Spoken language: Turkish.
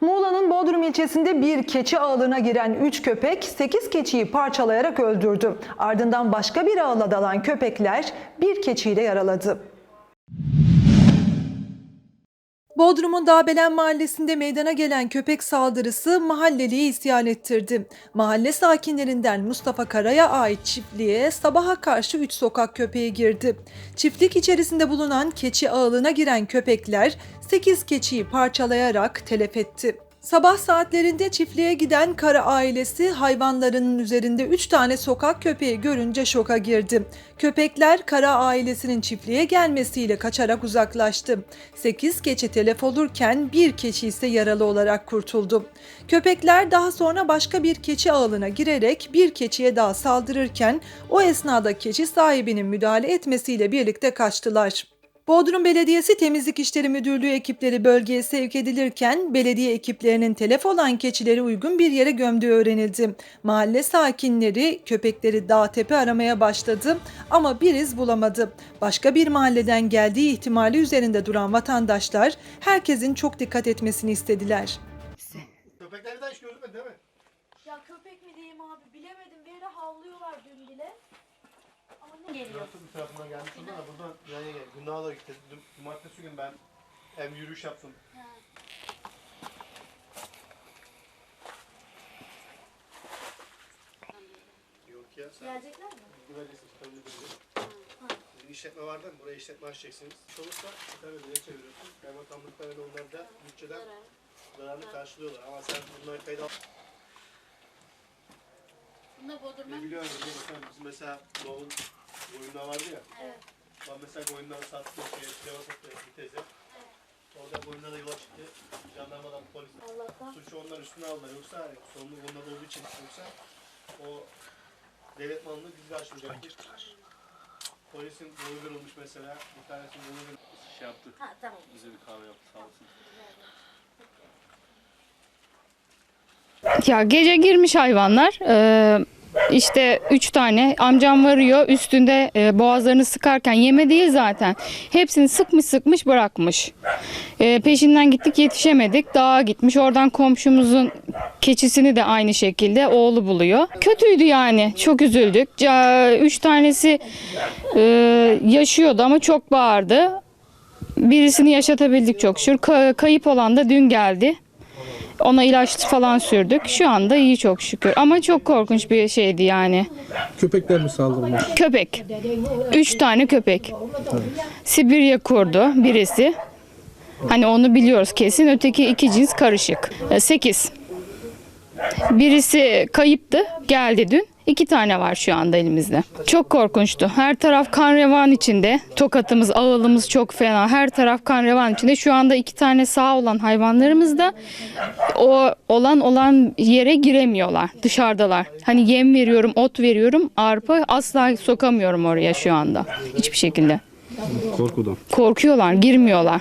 Muğla'nın Bodrum ilçesinde bir keçi ağılına giren 3 köpek 8 keçiyi parçalayarak öldürdü. Ardından başka bir ağıla dalan köpekler bir keçiyi de yaraladı. Bodrum'un Dağbelen mahallesinde meydana gelen köpek saldırısı mahalleliyi isyan ettirdi. Mahalle sakinlerinden Mustafa Kara'ya ait çiftliğe sabaha karşı 3 sokak köpeği girdi. Çiftlik içerisinde bulunan keçi ağılına giren köpekler 8 keçiyi parçalayarak telef etti. Sabah saatlerinde çiftliğe giden Kara ailesi hayvanlarının üzerinde 3 tane sokak köpeği görünce şoka girdi. Köpekler Kara ailesinin çiftliğe gelmesiyle kaçarak uzaklaştı. 8 keçi telef olurken bir keçi ise yaralı olarak kurtuldu. Köpekler daha sonra başka bir keçi ağılına girerek bir keçiye daha saldırırken o esnada keçi sahibinin müdahale etmesiyle birlikte kaçtılar. Bodrum Belediyesi Temizlik İşleri Müdürlüğü ekipleri bölgeye sevk edilirken belediye ekiplerinin telef olan keçileri uygun bir yere gömdüğü öğrenildi. Mahalle sakinleri köpekleri dağ tepe aramaya başladı ama bir iz bulamadı. Başka bir mahalleden geldiği ihtimali üzerinde duran vatandaşlar herkesin çok dikkat etmesini istediler. Köpekleri de hiç görmedin değil mi? Ya köpek mi diyeyim abi bilemedim. Bir yere havlıyorlar dün bile. Ama geliyor? Bir tarafından gelmiş ondan da buradan yani gel. Günah'a da gitti. Dün, cumartesi gün ben hem yürüyüş yaptım. Yok ya sen Gelecekler mi? çıkabilirsiniz. Sizin işletme vardı mı? Buraya işletme açacaksınız. İş olursa ne çeviriyorsun? Kaymakamlıklar ve onlar da bütçeden zararını karşılıyorlar. Ama sen bunları kayda al. Bunda Bodrum'a Ne biliyorum. Sen bizim mesela Doğu'nun oyunlar vardı ya. Evet. Ben mesela oyunları sattım. Şey, cevap sattı bir teyze. Orada oyunlara yola çıktı. Jandarmadan polis. Allah'tan. Suçu onlar üstüne aldılar. Yoksa hani sorumluluk onlarda olduğu için yoksa o devlet malını biz karşılayacaktık. Polisin boyu kırılmış mesela. Bir tanesinin boyu kırılmış. şey yaptı. Ha tamam. Bize bir kahve yaptı sağ olsun. Ya gece girmiş hayvanlar. Ee, işte üç tane amcam varıyor üstünde e, boğazlarını sıkarken yeme değil zaten. Hepsini sıkmış sıkmış bırakmış. Ee, peşinden gittik yetişemedik. Dağa gitmiş. Oradan komşumuzun keçisini de aynı şekilde oğlu buluyor. Kötüydü yani. Çok üzüldük. Üç tanesi e, yaşıyordu ama çok bağırdı. Birisini yaşatabildik çok şükür. Ka- kayıp olan da dün geldi. Ona ilaç falan sürdük. Şu anda iyi çok şükür. Ama çok korkunç bir şeydi yani. Köpekler mi saldırmış? Köpek. Üç tane köpek. Sibirya kurdu birisi. Hani onu biliyoruz kesin. Öteki iki cins karışık. E, Sekiz. Birisi kayıptı. Geldi dün. İki tane var şu anda elimizde. Çok korkunçtu. Her taraf kan revan içinde. Tokatımız, ağılımız çok fena. Her taraf kan revan içinde. Şu anda iki tane sağ olan hayvanlarımız da o olan olan yere giremiyorlar. Dışarıdalar. Hani yem veriyorum, ot veriyorum. Arpa asla sokamıyorum oraya şu anda. Hiçbir şekilde. Korkudan. Korkuyorlar, girmiyorlar.